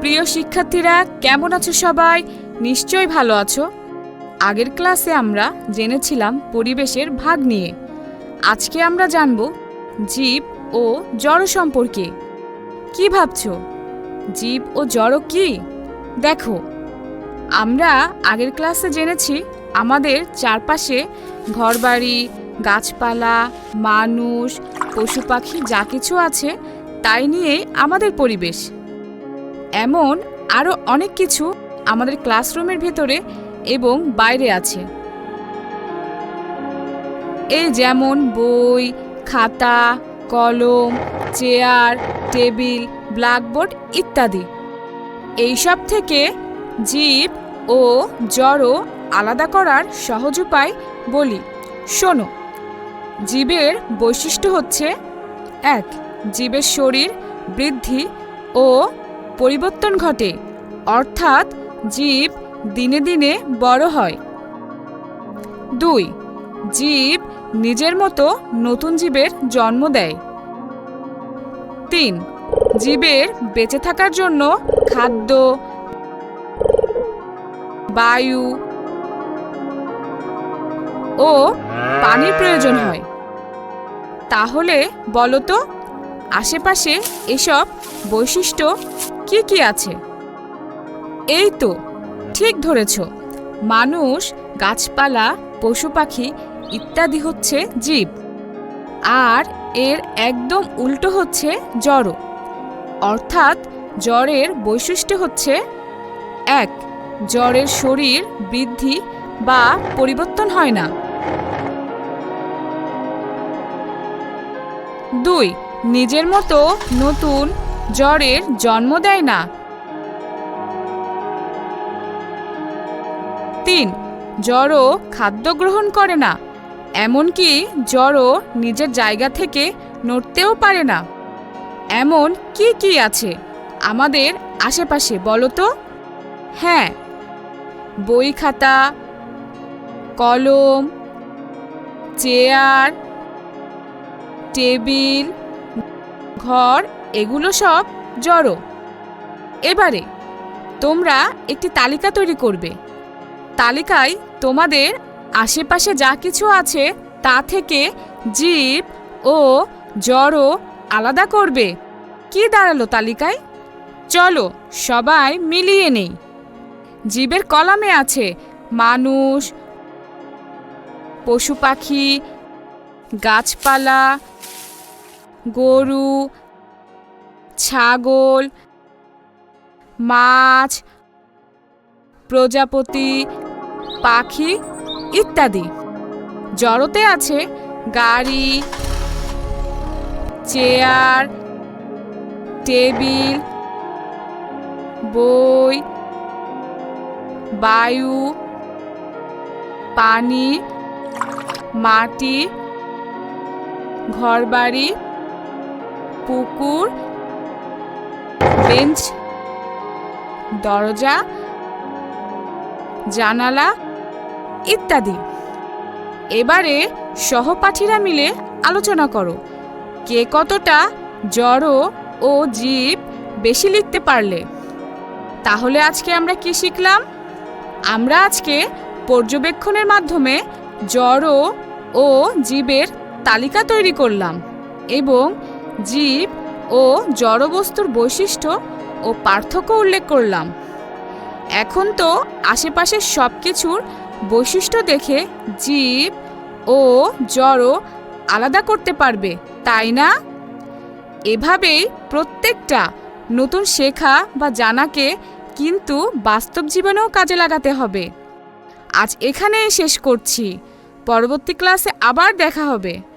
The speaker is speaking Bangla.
প্রিয় শিক্ষার্থীরা, কেমন আছো সবাই? নিশ্চয়ই ভালো আছো। আগের ক্লাসে আমরা জেনেছিলাম পরিবেশের ভাগ নিয়ে। আজকে আমরা জানব জীব ও জড় সম্পর্কে। কি ভাবছ? জীব ও জড় কি? দেখো, আমরা আগের ক্লাসে জেনেছি আমাদের চারপাশে ঘরবাড়ি, গাছপালা, মানুষ, পশু পাখি যা কিছু আছে, তাই নিয়েই আমাদের পরিবেশ। এমন আরও অনেক কিছু আমাদের ক্লাসরুমের ভেতরে এবং বাইরে আছে। এই যেমন বই, খাতা, কলম, চেয়ার, টেবিল, ব্ল্যাকবোর্ড ইত্যাদি। এইসব থেকে জীব ও জড় আলাদা করার সহজ উপায় বলি। শোনো, জীবের বৈশিষ্ট্য হচ্ছে, এক, জীবের শরীর বৃদ্ধি ও পরিবর্তন ঘটে, অর্থাৎ জীব দিনে দিনে বড় হয়। দুই, জীব নিজের মতো নতুন জীবের জন্ম দেয়। তিন, জীবের বেঁচে থাকার জন্য খাদ্য, বায়ু ও পানির প্রয়োজন হয়। তাহলে বলো তো আশেপাশে এসব বৈশিষ্ট্য কি কি আছে। এই তো, ঠিক ধরেছ। মানুষ, গাছপালা পশু পাখি ইত্যাদি হচ্ছে জীব। আর এর একদম উল্টো হচ্ছে জড়। অর্থাৎ জ্বরের বৈশিষ্ট্য হচ্ছে এক জ্বরের শরীর বৃদ্ধি বা পরিবর্তন হয় না। দুই, নিজের মতো নতুন জ্বরের জন্ম দেয় না। তিন জড়ও খাদ্য গ্রহণ করে না, এমনকি জড়ও নিজের জায়গা থেকে নড়তেও পারে না। এমন কি কি আছে আমাদের আশেপাশে বলো তো? হ্যাঁ বই খাতা, কলম, চেয়ার, টেবিল, ঘর এগুলো সব জড়ো। এবারে, তোমরা একটি তালিকা তৈরি করবে। তালিকায় তোমাদের আশেপাশে যা কিছু আছে তা থেকে জীব ও জড়ো আলাদা করবে। কি দাঁড়াল তালিকায়? চলো, সবাই মিলিয়ে নেই। জীবের কলামে আছে মানুষ, পশু পাখি, গাছপালা, গরু ছাগল, মাছ, প্রজাপতি, পাখি ইত্যাদি। জড়তে আছে গাড়ি, চেয়ার, টেবিল, বই, বায়ু, পানি, মাটি, ঘরবাড়ি, পুকুর বেঞ্চ, দরজা, জানালা ইত্যাদি। এবারে সহপাঠীরা মিলে আলোচনা করো। কে কতটা জড় ও জীব বেশি লিখতে পারলে? তাহলে আজকে আমরা কি শিখলাম? আমরা আজকে পর্যবেক্ষণের মাধ্যমে জড় ও জীবের তালিকা তৈরি করলাম এবং জীব ও জড়বস্তুর বৈশিষ্ট্য ও পার্থক্য উল্লেখ করলাম। এখন তো আশেপাশের সব কিছুর বৈশিষ্ট্য দেখে জীব ও জড় আলাদা করতে পারবে, তাই না? এভাবেই প্রত্যেকটা নতুন শেখা বা জানাকে কিন্তু বাস্তব জীবনেও কাজে লাগাতে হবে। আজ এখানেই শেষ করছি। পরবর্তী ক্লাসে আবার দেখা হবে।